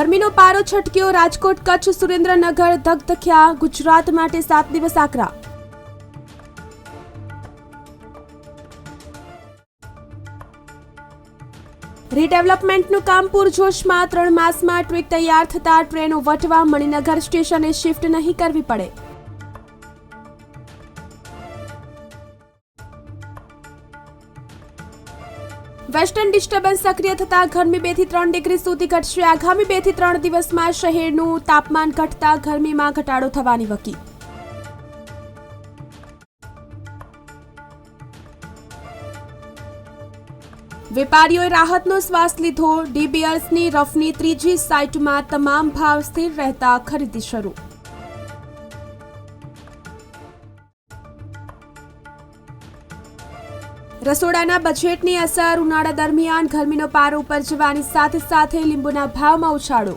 ગરમીનો પારો છટક્યો. રાજકોટ, કચ્છ, સુરેન્દ્રનગર ધગધખ્યા ગુજરાત માટે સાત દિવસ આકરા. રીડેવલપમેન્ટનું કામ પૂરજોશમાં ત્રણ માસમાં ટ્વીક તૈયાર થતા ટ્રેનો વટવા મણિનગર સ્ટેશને શિફ્ટ નહીં કરવી પડે. વેસ્ટર્ન ડિસ્ટર્બન્સ સક્રિય થતા ગરમી બેથી ત્રણ ડિગ્રી સુધી ઘટશે. આગામી બેથી ત્રણ દિવસમાં શહેરનું તાપમાન ઘટતા ગરમીમાં ઘટાડો થવાની વકી. વેપારીઓએ રાહતનો શ્વાસ લીધો. ડીબીઅર્સની રફની ત્રીજી સાઇટમાં તમામ ભાવ સ્થિર રહેતા ખરીદી શરૂ. રસોડાના બજેટની અસર ઉનાળા દરમિયાન ગરમીનો પારો ઉપર જવાની સાથે સાથે લીંબુના ભાવમાં ઉછાળો.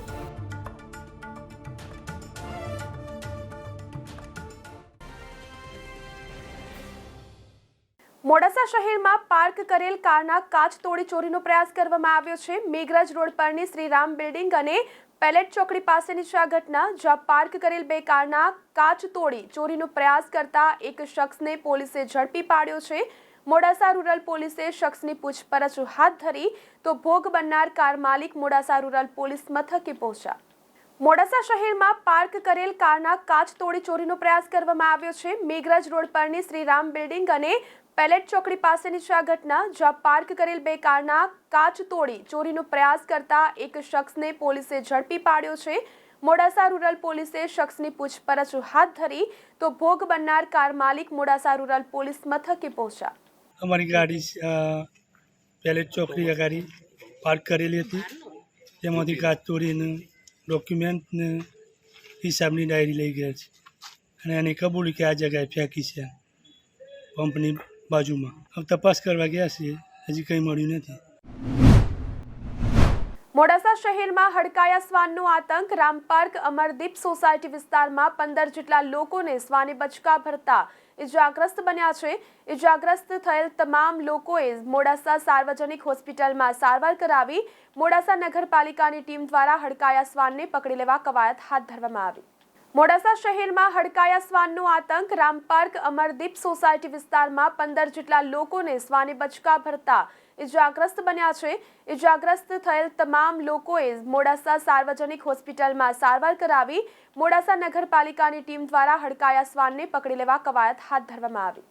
મોડાસા શહેરમાં પાર્ક કરેલ કારના કાચ તોડી ચોરીનો પ્રયાસ કરવામાં આવ્યો છે. મેઘરજ રોડ પરની શ્રીરામ બિલ્ડિંગ અને પેલેટ ચોકડી પાસેની છે આ ઘટના, જ્યાં પાર્ક કરેલ બે કારના કાચ તોડી ચોરીનો પ્રયાસ કરતા એક શખ્સને પોલીસે ઝડપી પાડ્યો છે. મોડાસા રૂરલ પોલીસે શખ્સની પૂછપરછ હાથ ધરી તો ભોગ બનનાર કાર માલિક મોડાસા રૂરલ પોલીસ મથકે પહોંચ્યા. મોડાસા શહેરમાં પાર્ક કરેલ કારના કાચ તોડી ચોરીનો પ્રયાસ કરવામાં આવ્યો છે. મેઘરજ રોડ પરની શ્રીરામ બિલ્ડિંગ અને પેલેટ ચોકડી પાસેની છે આ ઘટના, જ્યાં પાર્ક કરેલ બે કારના કાચ તોડી ચોરીનો પ્રયાસ કરતા એક શખ્સને પોલીસે ઝડપી પાડ્યો છે. મોડાસા રૂરલ પોલીસે શખ્સની પૂછપરછ હાથ ધરી તો ભોગ બનનાર કાર માલિક મોડાસા રૂરલ પોલીસ મથકે પહોંચ્યા. અમારી ગાડી પેલેટ ચોકડી આગળ પાર્ક કરેલી હતી. તેમાંથી કાચ ચોરીને ડોક્યુમેન્ટને હિસાબની ડાયરી લઈ ગયા છે. અને એને કબૂલી કે આ જગ્યાએ ફેંકી છે પંપની બાજુમાં. હવે તપાસ કરવા ગયા છીએ, હજી કંઈ મળ્યું નથી. મોડાસા શહેરમાં હડકાયા શ્વાનનો આતંક. રામપાર્ક અમરદીપ સોસાયટી વિસ્તારમાં પંદર જેટલા લોકોને શ્વાને બચકા ભરતા ઇજાગ્રસ્ત બન્યા છે. ઇજાગ્રસ્ત થયેલ તમામ લોકોએ મોડાસા સાર્વજનિક હોસ્પિટલમાં સારવાર કરાવી મોડાસા નગરપાલિકાની ટીમ દ્વારા હડકાયા શ્વાનને પકડી લેવા કવાયત હાથ ધરવામાં આવી. મોડાસા શહેરમાં હડકાયા શ્વાનનો આતંક. રામપાર્ક અમરદીપ સોસાયટી વિસ્તારમાં પંદર જેટલા લોકોને શ્વાને બચકા ભરતા ઇજાગ્રસ્ત બન્યા છે. ઇજાગ્રસ્ત થયેલ તમામ લોકોએ મોડાસા સાર્વજનિક હોસ્પિટલમાં સારવાર કરાવી. મોડાસા નગરપાલિકાની ટીમ દ્વારા હડકાયા શ્વાનને પકડી લેવા કવાયત હાથ ધરવામાં આવી.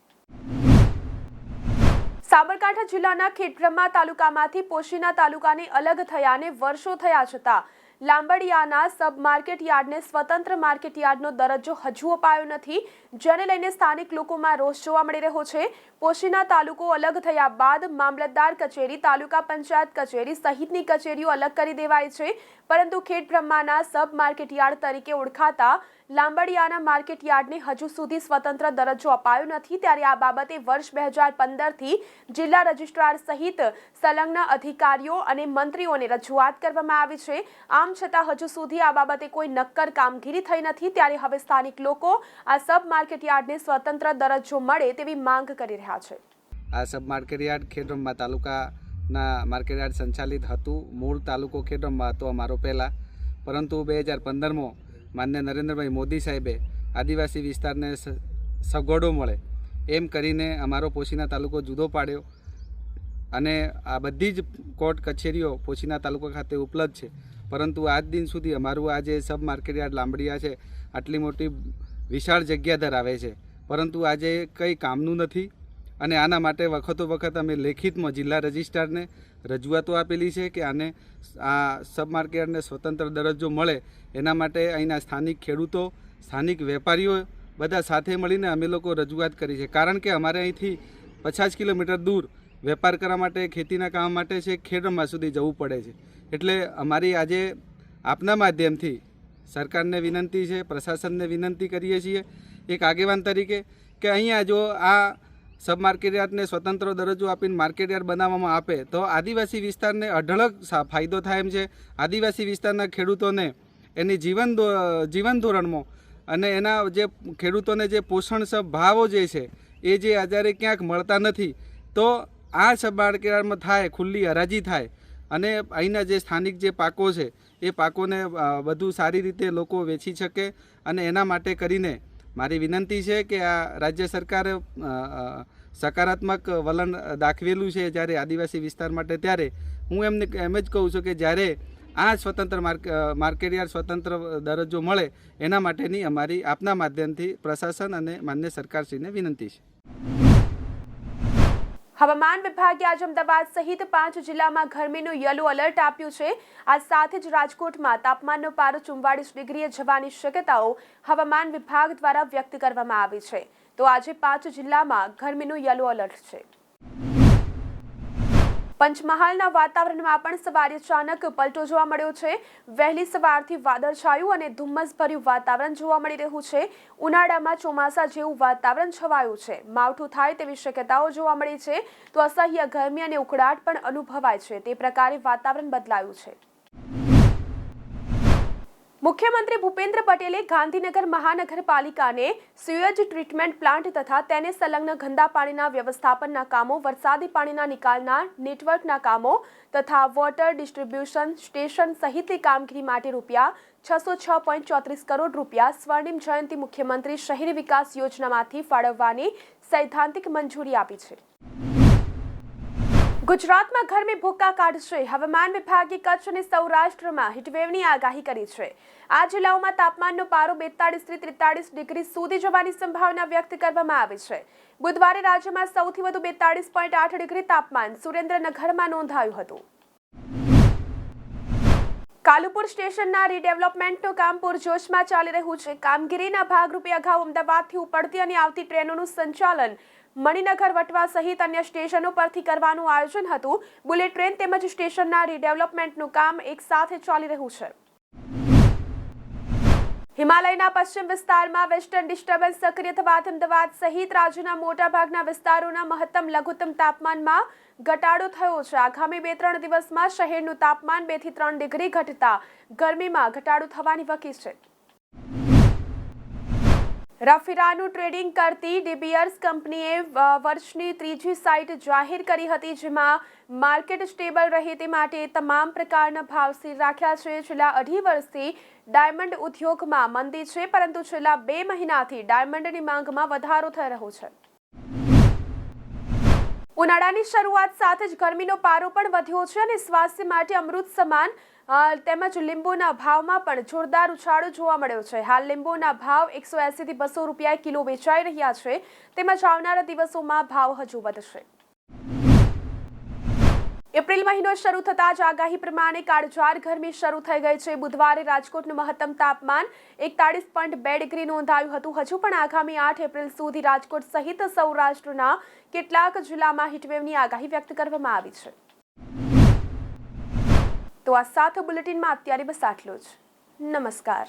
સાબરકાંઠા જિલ્લાના ખેડબ્રહ્મા તાલુકામાંથી પોશીના તાલુકાને અલગ થયાને વર્ષો થયા છતાં લાંબડિયાના સબ માર્કેટ યાર્ડને સ્વતંત્ર માર્કેટ યાર્ડનો દરજ્જો હજુ અપાયો નથી, જેને લઈને સ્થાનિક લોકોમાં રોષ જોવા મળી રહ્યો છે. પોશીના તાલુકો અલગ થયા બાદ મામલતદાર કચેરી, તાલુકા પંચાયત કચેરી સહિતની કચેરીઓ અલગ કરી દેવાય છે. પરંતુ ખેડબ્રહ્માના સબ માર્કેટયાર્ડ તરીકે ઓળખાતા લાંબડિયાના માર્કેટયાર્ડને હજુ સુધી સ્વતંત્ર દરજ્જો અપાયો નથી. ત્યારે આ બાબતે વર્ષ બે હજાર પંદરથી જિલ્લા રજિસ્ટ્રાર સહિત સંલગ્ન અધિકારીઓ અને મંત્રીઓને રજૂઆત કરવામાં આવી છે. આમ છતાં હજુ સુધી આ બાબતે કોઈ નક્કર કામગીરી થઈ નથી. ત્યારે હવે સ્થાનિક લોકો આ સબ માર્કેટ યાર્ડને સ્વતંત્ર દરજ્જો મળે તેવી માંગ કરી રહ્યા છે. આ સબ માર્કેટયાર્ડ ખેડબ્રહ્મા તાલુકાના માર્કેટયાર્ડ સંચાલિત હતું. મૂળ તાલુકો ખેડમમાં હતો અમારો પહેલાં. પરંતુ બે હજાર પંદરમાં માન્ય નરેન્દ્રભાઈ મોદી સાહેબે આદિવાસી વિસ્તારને સગવડો મળે એમ કરીને અમારો પોશીના તાલુકો જુદો પાડ્યો. અને આ બધી જ કોર્ટ કચેરીઓ પોશીના તાલુકા ખાતે ઉપલબ્ધ છે. પરંતુ આજ દિન સુધી અમારું આ જે સબ માર્કેટયાર્ડ લાંબડિયા છે, આટલી મોટી વિશાળ જગ્યા ધરાવે છે. પરંતુ આજે કંઈ કામનું નથી. અને આના માટે વખતો વખત અમે લેખિતમાં જિલ્લા રજિસ્ટ્રારને રજૂઆતો આપેલી છે કે આને આ સબમાર્કેટને સ્વતંત્ર દરજ્જો મળે એના માટે અહીંના સ્થાનિક ખેડૂતો, સ્થાનિક વેપારીઓ બધા સાથે મળીને અમે લોકો રજૂઆત કરી છે. કારણ કે અમારે અહીંથી પચાસ કિલોમીટર દૂર વેપાર કરવા માટે, ખેતીના કામ માટે છે ખેડબ્રહ્મા સુધી જવું પડે છે. એટલે અમારી આજે આપના માધ્યમથી સરકારને વિનંતી છે, પ્રશાસનને વિનંતી કરીએ છીએ એક આગેવાન તરીકે કે અહીંયા જો આ સબ માર્કેટયાર્ડને સ્વતંત્ર દરજ્જો આપીને માર્કેટયાર્ડ બનાવવામાં આપે, તો આદિવાસી વિસ્તારને અઢળક ફાયદો થાય એમ છે. આદિવાસી વિસ્તારના ખેડૂતોને એની જીવન જીવન ધોરણમાં અને એના જે ખેડૂતોને જે પોષણસભ ભાવો જે છે, એ જે અત્યારે ક્યાંક મળતા નથી, તો આ સબ માર્કેટયાર્ડમાં થાય, ખુલ્લી હરાજી થાય અને અહીંના જે સ્થાનિક જે પાકો છે, એ પાકોને વધુ સારી રીતે લોકો વેચી શકે અને એના માટે કરીને મારી વિનંતી છે કે આ રાજ્ય સરકારે સકારાત્મક વલણ દાખવેલું છે જ્યારે આદિવાસી વિસ્તાર માટે, ત્યારે હું એમને એમ જ કહું છું કે જ્યારે આ સ્વતંત્ર માર્ક માર્કેટયાર્ડ સ્વતંત્ર દરજ્જો મળે, એના માટેની અમારી આપના માધ્યમથી પ્રશાસન અને માન્ય સરકારશ્રીને વિનંતી છે. હવામાન વિભાગે આજે અમદાવાદ સહિત પાંચ જિલ્લામાં ગરમીનું યલો એલર્ટ આપ્યું છે. આ સાથે જ રાજકોટમાં તાપમાનનો પારો ચુમ્વાળીસ ડિગ્રીએ જવાની શક્યતાઓ હવામાન વિભાગ દ્વારા વ્યક્ત કરવામાં આવી છે. તો આજે પાંચ જિલ્લામાં ગરમીનું યલો એલર્ટ છે. પંચમહાલના વાતાવરણમાં પણ સવારે અચાનક પલટો જોવા મળ્યો છે. વહેલી સવારથી વાદળછાયું અને ધુમ્મસભર્યું વાતાવરણ જોવા મળી રહ્યું છે. ઉનાળામાં ચોમાસા જેવું વાતાવરણ છવાયું છે. માવઠું થાય તેવી શક્યતાઓ જોવા મળી છે. તો અસહ્ય ગરમી અને ઉકળાટ પણ અનુભવાય છે. તે પ્રકારે વાતાવરણ બદલાયું છે. મુખ્યમંત્રી ભૂપેન્દ્ર પટેલે ગાંધીનગર મહાનગરપાલિકાને સ્યુએજ ટ્રીટમેન્ટ પ્લાન્ટ તથા તેને સંલગ્ન ગંદા પાણીના વ્યવસ્થાપનના કામો, વરસાદી પાણીના નિકાલના નેટવર્કના કામો તથા વોટર ડિસ્ટ્રીબ્યુશન સ્ટેશન સહિતની કામગીરી માટે રૂપિયા છસો છ પોઈન્ટ ચોત્રીસ કરોડ રૂપિયા સ્વર્ણિમ જયંતિ મુખ્યમંત્રી શહેરી વિકાસ યોજનામાંથી ફાળવવાની સૈદ્ધાંતિક મંજૂરી આપી છે. ગુજરાતમાં ગરમી ભૂક્કા કાઢશે. હવામાન વિભાગે કચ્છ અને સૌરાષ્ટ્રમાં હીટવેવની આગાહી કરી છે. આ જિલ્લાઓમાં તાપમાનનો પારો બેતાળીસથી ત્રેતાળીસ ડિગ્રી સુધી જવાની સંભાવના વ્યક્ત કરવામાં આવી છે. બુધવારે રાજ્યમાં સૌથી વધુ બેતાળીસ પોઈન્ટ આઠ ડિગ્રી તાપમાન સુરેન્દ્રનગરમાં નોંધાયું હતું. કાલુપુર સ્ટેશનના રીડેવલપમેન્ટનું કામ પૂરજોશમાં ચાલી રહ્યું છે. કામગીરીના ભાગરૂપે અગાઉ અમદાવાદથી ઉપડતી અને આવતી ટ્રેનોનું સંચાલન મણિનગર વટવા સહિત અન્ય સ્ટેશનો પરથી કરવાનું આયોજન હતું. બુલેટ ટ્રેન તેમજ સ્ટેશનના રીડેવલપમેન્ટનું કામ એક સાથે ચાલી રહ્યું છે. હિમાલયના પશ્ચિમ વિસ્તારમાં વેસ્ટર્ન ડિસ્ટર્બન્સ સક્રિય થવાથી અમદાવાદ સહિત રાજ્યના મોટાભાગના વિસ્તારોના મહત્તમ લઘુત્તમ તાપમાનમાં ઘટાડો થયો છે. આગામી બે ત્રણ દિવસમાં શહેરનું તાપમાન બેથી ત્રણ ડિગ્રી ઘટતા ગરમીમાં ઘટાડો થવાની વકી છે. રફીરાનું ટ્રેડિંગ કરતી ડીબીયર્સ કંપનીએ વર્ષની ત્રીજી સાઇટ જાહેર કરી હતી જેમાં માર્કેટ સ્ટેબલ રહે તે માટે તમામ પ્રકારના ભાવ સ્થિર રાખ્યા છે. છેલ્લા અઢી વર્ષથી ડાયમંડ ઉદ્યોગમાં મંદી છે, પરંતુ છેલ્લા બે મહિનાથી ડાયમંડની માંગમાં વધારો થઈ રહ્યો છે. ઉનાળાની શરૂઆત સાથે જ ગરમીનો પારો પણ વધ્યો છે અને સ્વાસ્થ્ય માટે અમૃત સમાન તેમજ લીંબુના ભાવમાં પણ જોરદાર ઉછાળો જોવા મળ્યો છે. હાલ લીંબુના ભાવ એકસો એંસીથી બસો રૂપિયા કિલો વેચાઈ રહ્યા છે. તેમજ આવનારા દિવસોમાં ભાવ હજુ વધશે. એપ્રિલ મહિનો શરૂ થતાં જ આગાહી પ્રમાણે કાળઝાળ ગરમી શરૂ થઈ ગઈ છે. બુધવારે રાજકોટનું મહત્તમ તાપમાન એકતાળીસ પોઈન્ટ બે ડિગ્રી નોંધાયું હતું. હજુ પણ આગામી આઠ એપ્રિલ સુધી રાજકોટ સહિત સૌરાષ્ટ્રના કેટલાક જિલ્લામાં હીટવેવની આગાહી વ્યક્ત કરવામાં આવી છે. તો આ સાથે બુલેટિનમાં અત્યારે બસ આટલું જ. નમસ્કાર.